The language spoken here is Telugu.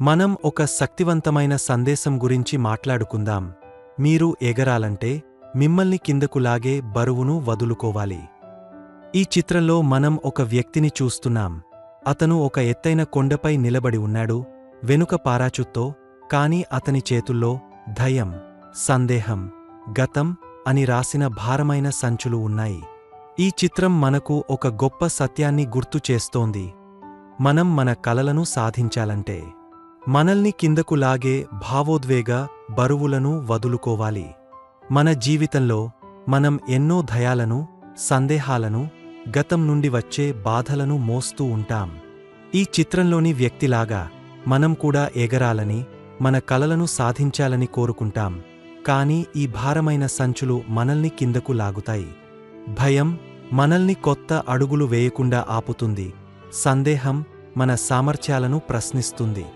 మనం ఒక శక్తివంతమైన సందేశం గురించి మాట్లాడుకుందాం. మీరు ఎగరాలంటే మిమ్మల్ని కిందకు లాగే బరువును వదులుకోవాలి. ఈ చిత్రంలో మనం ఒక వ్యక్తిని చూస్తున్నాం. అతను ఒక ఎత్తైన కొండపై నిలబడి ఉన్నాడు. వెనుక పారాచుత్తో కాని అతని చేతుల్లో ధయం సందేహం గతం అని రాసిన భారమైన సంచులు ఉన్నాయి. ఈ చిత్రం మనకు ఒక గొప్ప సత్యాన్ని గుర్తు చేస్తోంది. మనం మన కలలను సాధించాలంటే మనల్ని కిందకు లాగే భావోద్వేగ బరువులను వదులుకోవాలి. మన జీవితంలో మనం ఎన్నో భయాలను సందేహాలను గతం నుండి వచ్చే బాధలను మోస్తూ ఉంటాం. ఈ చిత్రంలోని వ్యక్తిలాగా మనం కూడా ఎగరాలని మన కలలను సాధించాలని కోరుకుంటాం. కాని ఈ భారమైన సంచులు మనల్ని కిందకు లాగుతాయి. భయం మనల్ని కొత్త అడుగులు వేయకుండా ఆపుతుంది. సందేహం మన సామర్థ్యాలను ప్రశ్నిస్తుంది.